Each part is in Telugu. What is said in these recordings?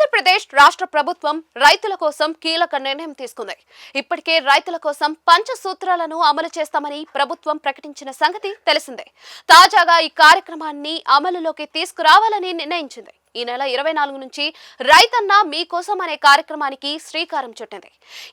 ఆంధ్రప్రదేశ్ రాష్ట్ర ప్రభుత్వం రైతుల కోసం కీలక నిర్ణయం తీసుకుంది. ఇప్పటికే రైతుల కోసం పంచసూత్రాలను అమలు చేస్తామని ప్రభుత్వం ప్రకటించిన సంగతి తెలిసిందే. తాజాగా ఈ కార్యక్రమాన్ని అమలులోకి తీసుకురావాలని నిర్ణయించింది. ఈ నెల ఇరవై నాలుగు నుంచి రైతన్న మీకోసం అనే కార్యక్రమానికి శ్రీకారం చుట్టింది.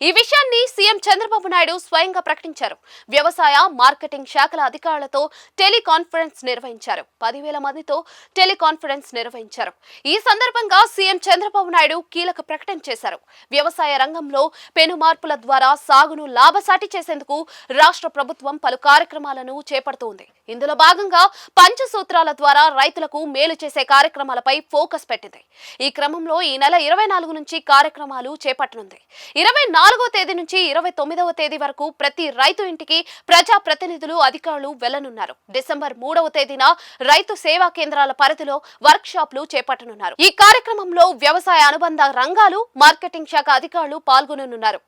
ఈ విషయాన్ని సీఎం చంద్రబాబు నాయుడు స్వయంగా ప్రకటించారు. వ్యవసాయ మార్కెటింగ్ శాఖల అధికారులతో టెలికాన్ఫరెన్స్ నిర్వహించారు. పదివేల మందితో టెలికాన్ఫరెన్స్ నిర్వహించారు. ఈ సందర్భంగా సీఎం చంద్రబాబు నాయుడు కీలక ప్రకటన చేశారు. వ్యవసాయ రంగంలో పెను మార్పుల ద్వారా సాగును లాభసాటి చేసేందుకు రాష్ట్ర ప్రభుత్వం పలు కార్యక్రమాలను చేపడుతోంది. ఇందులో భాగంగా పంచసూత్రాల ద్వారా రైతులకు మేలు చేసే కార్యక్రమాలపై ఫోకస్ పెట్టింది. ఈ క్రమంలో ఈ నెల ఇరవై నాలుగు నుంచి కార్యక్రమాలు చేపట్టనుంది. ఇరవై నాలుగో తేదీ నుంచి ఇరవై తొమ్మిదవ తేదీ వరకు ప్రతి రైతు ఇంటికి ప్రజా ప్రతినిధులు అధికారులు వెళ్ళనున్నారు డిసెంబర్ మూడవ తేదీన రైతు సేవా కేంద్రాల పరిధిలో వర్క్ షాప్లు చేపట్టనున్నారు. ఈ కార్యక్రమంలో వ్యవసాయ అనుబంధ రంగాలు మార్కెటింగ్ శాఖ అధికారులు పాల్గొననున్నారు.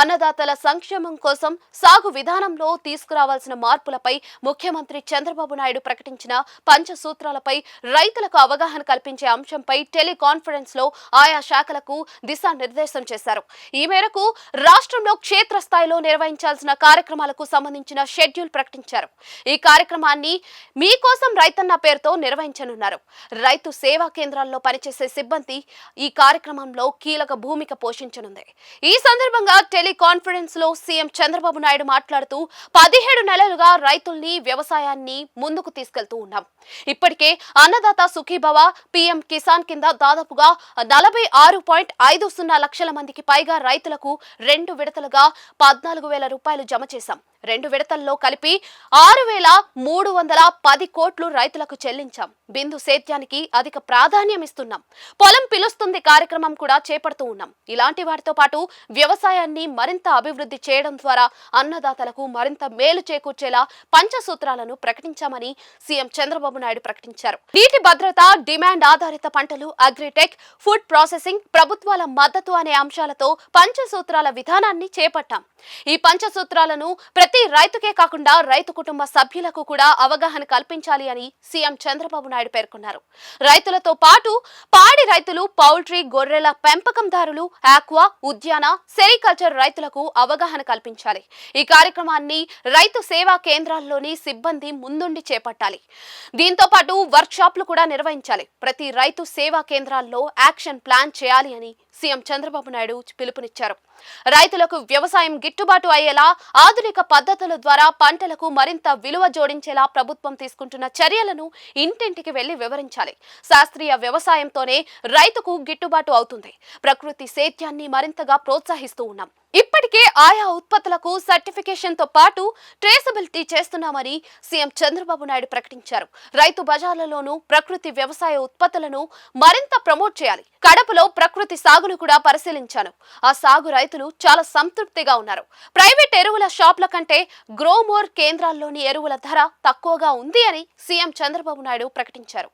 అన్నదాతల సంక్షేమం కోసం సాగు విధానంలో తీసుకురావాల్సిన మార్పులపై ముఖ్యమంత్రి చంద్రబాబు నాయుడు ప్రకటించిన పంచసూత్రాలపై రైతులకు అవగాహన కల్పించే అంశం అంశంపై టెలికాన్ఫరెన్స్లో ఆయా శాఖలకు దిశానిర్దేశం చేశారు. ఈ మేరకు రాష్ట్రంలో క్షేత్రస్థాయిలో నిర్వహించాల్సిన కార్యక్రమాలకు సంబంధించిన షెడ్యూల్ ప్రకటించారు. ఈ కార్యక్రమాన్ని మీకోసం రైతన్న పేరుతో నిర్వహించనున్నారు. రైతు సేవా కేంద్రాల్లో పనిచేసే సిబ్బంది ఈ కార్యక్రమంలో కీలక భూమిక పోషించనుంది. ఈ సందర్భంగా టెలికాన్ఫరెన్స్లో సీఎం చంద్రబాబు నాయుడు మాట్లాడుతూ పదిహేడు నెలలుగా రైతుల్ని వ్యవసాయాన్ని ముందుకు తీసుకెళ్తూ ఉన్నాం. ఇప్పటికే అన్నదాత సుఖీభవ పీఎం కిసాన్ కింద దాదాపుగా నలభై ఆరు పాయింట్ ఐదు సున్నా లక్షల మందికి పైగా రైతులకు రెండు విడతలుగా పద్నాలుగు వేల రూపాయలు జమ చేశాం. రెండు విడతల్లో కలిపి ఆరు వేల మూడు వందల పది కోట్లు రైతులకు చెల్లించాం. బిందు సేద్యానికి అధిక ప్రాధాన్యం ఇస్తున్నాం. పొలం పిలుస్తుంది కార్యక్రమం కూడా చేపడుతూ ఉన్నాం. ఇలాంటి వాటితో పాటు వ్యవసాయాన్ని మరింత అభివృద్ధి చేయడం ద్వారా అన్నదాతలకు మరింత మేలు చేకూర్చేలా పంచసూత్రాలను ప్రకటించామని సీఎం చంద్రబాబు నాయుడు ప్రకటించారు. నీటి భద్రత డిమాండ్ ఆధారిత పంటలు అగ్రిటెక్ ఫుడ్ ప్రాసెసింగ్ ప్రభుత్వాల మద్దతు అనే అంశాలతో పంచసూత్రాల విధానాన్ని చేపట్టాం. ఈ పంచసూత్రాలను ప్రతి రైతుకే కాకుండా రైతు కుటుంబ సభ్యులకు కూడా అవగాహన కల్పించాలి అని సీఎం చంద్రబాబు నాయుడు పేర్కొన్నారు. రైతులతో పాటు పాడి రైతులు పౌల్ట్రీ గొర్రెల పెంపకందారులు ఆక్వా ఉద్యాన సెరికల్చర్ రైతులకు అవగాహన కల్పించాలి. ఈ కార్యక్రమాన్ని రైతు సేవా కేంద్రాల్లోని సిబ్బంది ముందుండి చేపట్టాలి. దీంతో పాటు వర్క్షాప్లు కూడా నిర్వహించాలి. ప్రతి రైతు సేవా కేంద్రాల్లో యాక్షన్ ప్లాన్ చేయాలి అని సీఎం చంద్రబాబు నాయుడు పిలుపునిచ్చారు. రైతులకు వ్యవసాయం గిట్టుబాటు అయ్యేలా ఆధునిక పద్ధతుల ద్వారా పంటలకు మరింత విలువ జోడించేలా ప్రభుత్వం తీసుకుంటున్న చర్యలను ఇంటింటికి వెళ్ళి వివరించాలి. శాస్త్రీయ వ్యవసాయంతోనే రైతుకు గిట్టుబాటు అవుతుంది. ప్రకృతి సేద్యాన్ని మరింతగా ప్రోత్సహిస్తూ ఉన్నాం. ఇప్పటికే ఆయా ఉత్పత్తులకు సర్టిఫికేషన్తో పాటు ట్రేసబిలిటీ చేస్తున్నామని సీఎం చంద్రబాబు నాయుడు ప్రకటించారు. రైతు బజార్లలోనూ ప్రకృతి వ్యవసాయ ఉత్పత్తులను మరింత ప్రమోట్ చేయాలి. కడపలో ప్రకృతి సాగును కూడా పరిశీలించాను. ఆ సాగు రైతులు చాలా సంతృప్తిగా ఉన్నారు. ప్రైవేట్ ఎరువుల షాప్ల కంటే గ్రోమోర్ కేంద్రాల్లోని ఎరువుల ధర తక్కువగా ఉంది అని సీఎం చంద్రబాబు నాయుడు ప్రకటించారు.